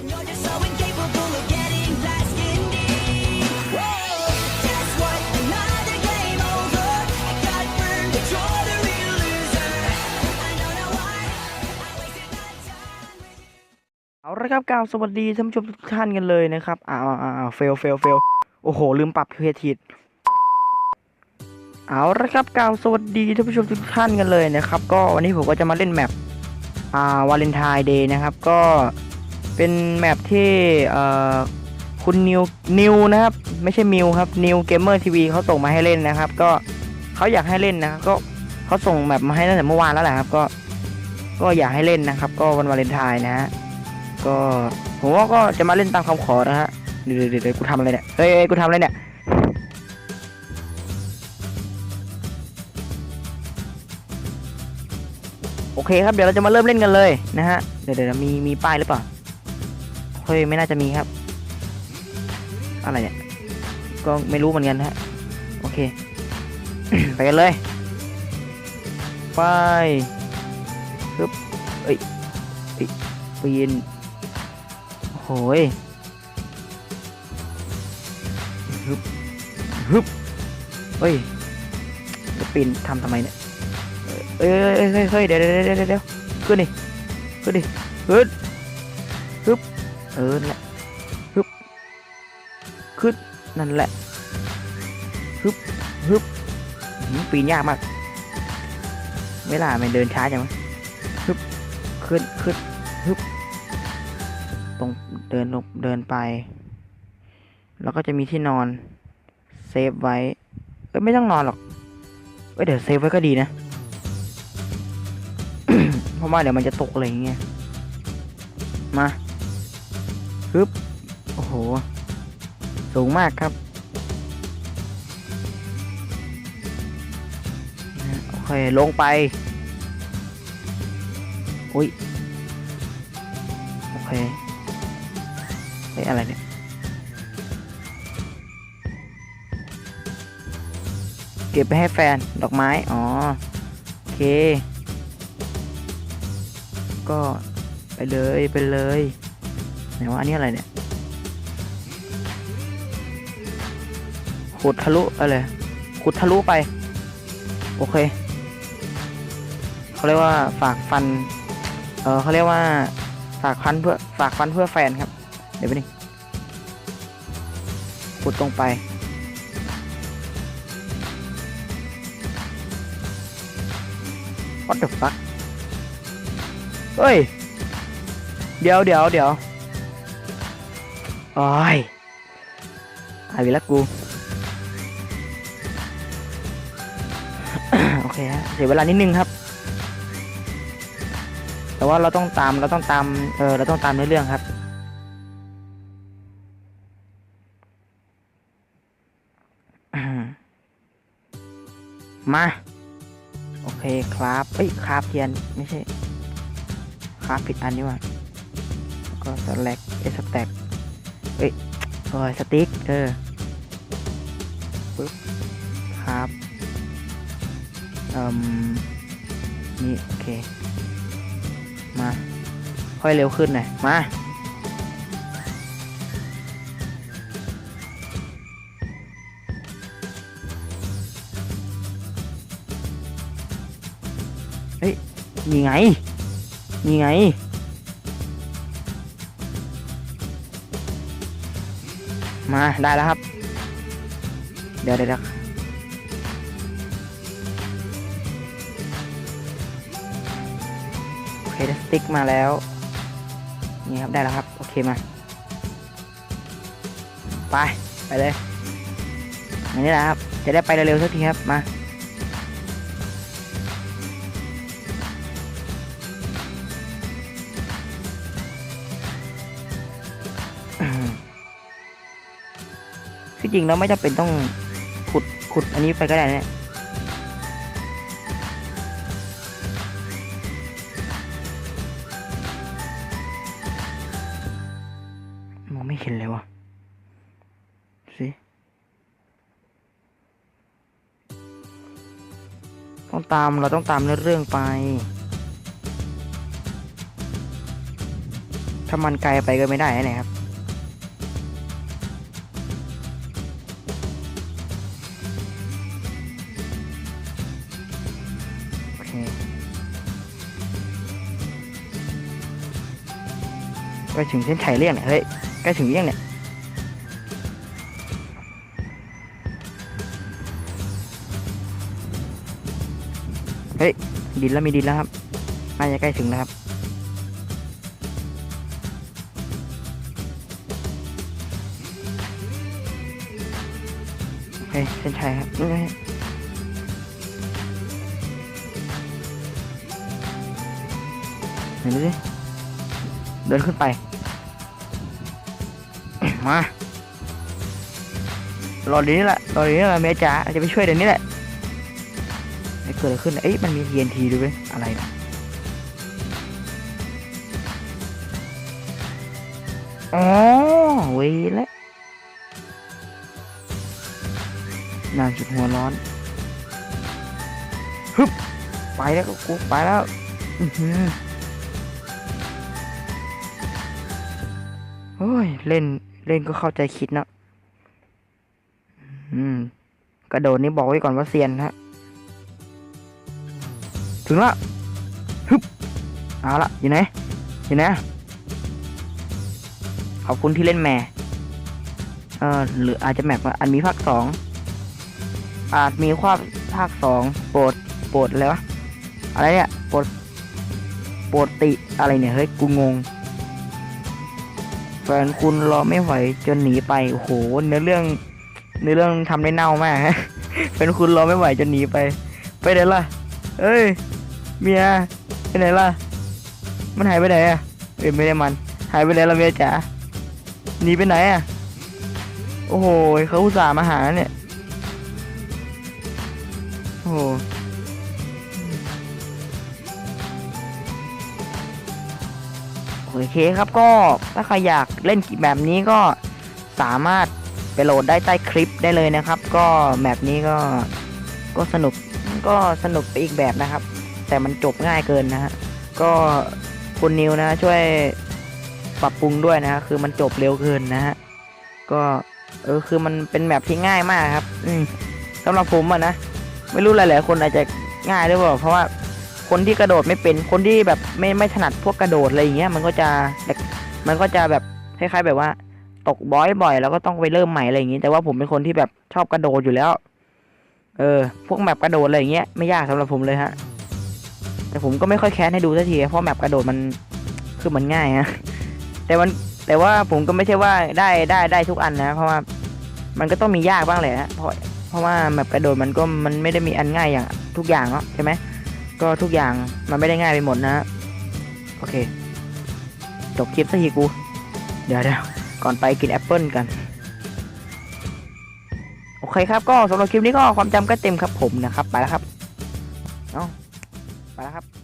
เอาละครับกล่าวสวัสดีท่านผู้ชมทุกท่านกันเลยนะครับอ้าวอ้าวเฟลเฟลเฟลโอ้โห ลืมปรับเพจทีเอาละครับกล่าวสวัสดีท่านผู้ชมทุกท่านกันเลยนะครับ ก็วันนี้ผมก็จะมาเล่นแมปอ่าวาเลนไทน์เดย์นะครับ ก็ เป็นแมปที่คุณนิวนิวนะครับ ไม่ใช่มิวครับนิวเกมเมอร์ทีวีเขาส่งมาให้เล่นนะครับ ก็เขาอยากให้เล่นนะครับก็เขาส่งแมปมาให้ตั้งแต่เมื่อวานแล้วแหละครับ ก็ก็อยากให้เล่นนะครับ ก็วันวาเลนไทน์นะฮะก็ผมว่าก็จะมาเล่นตามคำขอนะฮะเดี๋ยวเดี๋ยวเดี๋ยวกูทำอะไรเนี่ยเฮ้ยเฮ้ยกูทำอะไรเนี่ยโอเคครับเดี๋ยวเราจะมาเริ่มเล่นกันเลยนะฮะเดี๋ยวเดี๋ยวมีมีป้ายหรือเปล่า ฮ้ยไม่น่าจะมีครับ อะไรเนี่ย ก็ไม่รู้เหมือนกันฮะ โอเค ไปกันเลย ไปปึ๊บเอ้ยเอ้ยปีนโหยฮึบฮึบเฮ้ยจะปีนทำทำไมเนี่ยเอ้ยเอ้ยเฮ้ยเดี๋ยวเดี๋ยวเดี๋ยวเดี๋ยวขึ้นดิขึ้นดิขึ้นฮึบ เออนั่นแหละฮึบขึ้นนั่นแหละฮึบฮึบปีนยากมาก เวลามันเดินช้าจังวะฮึบขึ้นขึ้นฮึบตรงเดินลงเดินไป แล้วก็จะมีที่นอนเซฟไว้เอ้ยไม่ต้องนอนหรอกเอ้ยเดี๋ยวเซฟไว้ก็ดีนะเพราะว่าเดี๋ยวมันจะตกอะไรอย่างเงี้ยมา ฮึบโอ้โห สูงมากครับโอเคลงไป อุ้ย โอเคเฮ้ยอะไรเนี่ยเก็บไปให้แฟนดอกไม้ อ๋อ โอเค ก็ไปเลย ไปเลย ไหนว่าอันนี้อะไรเนี่ยขุดทะลุอะไรขุดทะลุไป โอเคเขาเรียกว่าฝากฟัน เออเขาเรียกว่า ฝากฟันเพื่อฝากฟันเพื่อแฟนครับ เดี๋ยวไปนี่ขุดตรงไป what the fuck เฮ้ย เดี๋ยวเดี๋ยวเดี๋ยว อ้ยหายไปแล้วกู โอเคฮะเสียเวลานิดนึงครับ แต่ว่าเราต้องตามเราต้องตาม เออเราต้องตามในเรื่องครับ มา โอเคครับเอ้ยคราฟเทียน ไม่ใช่คราฟผิดอันนี่ว่าก็สแลกเอสแต็ก เอ้ยโอ้ยสติ๊กเออปึ๊บครับอ่มนี่โอเค มา ค่อยเร็วขึ้นหน่อย มาเฮ้ย นี่ไง นี่ไง มาได้แล้วครับเดี๋ยวเดี๋ยวเดี๋ยวโอเคได้สติ๊กมาแล้ว นี่ครับได้แล้วครับ โอเคมา ไป ไปเลยอย่างนี้แหละครับ จะได้ไปเร็วๆสักทีครับ มา ที่จริงแล้วไม่จำเป็นต้องขุดขุดอันนี้ไปก็ได้นะมองไม่เห็นเลยวะสิต้องตามเราต้องตามเนื้อเรื่องไป ถ้ามันไกลไปก็ไม่ได้นะครับ ล้ถึงเส้นชัยเรียงเนี่ยเฮ้ยใกล้ถึงเรียงเนี่ยเฮ้ยดินแล้วมีดินแล้วครับน่าจะใกล้ถึงแล้วครับโอเคเส้นชัยครับเห็นดูสิเดินขึ้นไป มารอเดี๋ยวนี้แหละรอเดี๋ยวนี้แหละเมจ๋าจะไปช่วยเดี๋ยวนี้แหละไอ้เกิดอะไรขึ้นเอ้ยมันมี TNT ด้วยเว้ยอะไรนะอ๋อเว้ยแล้วนานจุดหัวร้อนฮึบไปแล้วก็กูไปแล้วอือหือโอ้ย เล่น เล่นก็เข้าใจคิดเนะอืม กระโดดนี่บอกไว้ก่อนว่าเซียนฮะ ถึงละฮึบเอาละอยู่ไหนอยู่ไหนขอบคุณที่เล่นแม่เออหรืออาจจะแมปอันมีภาคสองอาจมีความภาคสองโปรดโปรดอะไรวะอะไรเนี่ยโปรดโปรดติอะไรเนี่ยเฮ้ยกูงง นคุณรอไม่ไหวจนหนีไปโอ้โหเนื้อเรื่องเนื้อเรื่องทำได้เน่ามากฮะแฟนคุณรอไม่ไหวจนหนีไป ไปไหนล่ะ เอ้ยเมียไปไหนล่ะ มันหายไปไหนอะเอ้ยไม่ได้มัน หายไปไหนละเมียจ๋าหนีไปไหนอะโอ้โหเขาอุตส่าห์มาหาเนี่ยโอ้โห โอเคครับก็ถ้าใครอยากเล่นแบบนี้ก็สามารถไปโหลดได้ใต้คลิปได้เลยนะครับ ก็แบบนี้ก็ก็สนุกก็สนุกไปอีกแบบนะครับ แต่มันจบง่ายเกินนะฮะก็คุณนิวนะช่วยปรับปรุงด้วยนะฮะคือมันจบเร็วเกินนะฮะก็เออคือมันเป็นแบบที่ง่ายมากครับ อืมสำหรับผมอะนะไม่รู้หลายๆคนอาจจะง่ายหรือเปล่าเพราะว่า คนที่กระโดดไม่เป็นคนที่แบบไม่ไม่ถนัดพวกกระโดดอะไรอย่างเงี้ยมันก็จะแบบมันก็จะแบบคล้ายๆแบบว่า ตกบ่อยบ่อยแล้วก็ต้องไปเริ่มใหม่อะไรอย่างงี้ แต่ว่าผมเป็นคนที่แบบชอบกระโดดอยู่แล้ว เออ พวกแมปกระโดดอะไรอย่างเงี้ยไม่ยากสำหรับผมเลยฮะแต่ผมก็ไม่ค่อยแค้นให้ดูสักทีเพราะแมปกระโดดมันคือมันง่ายฮะแต่มันแต่ว่าผมก็ไม่ใช่ว่าได้ได้ได้ทุกอันนะ เพราะว่ามันก็ต้องมียากบ้างแหละฮะเพราะเพราะว่าแมปกระโดดมันก็มันไม่ได้มีอันง่ายอย่างทุกอย่างเนาะใช่ไหม ก็ทุกอย่างมันไม่ได้ง่ายไปหมดนะ โอเค จบคลิปสักทีกู เดี๋ยวเดี๋ยวก่อนไปกินแอปเปิลกัน โอเคครับ ก็สำหรับคลิปนี้ก็ความจำก็เต็มครับผมนะครับ ไปแล้วครับ เอ้า ไปแล้วครับ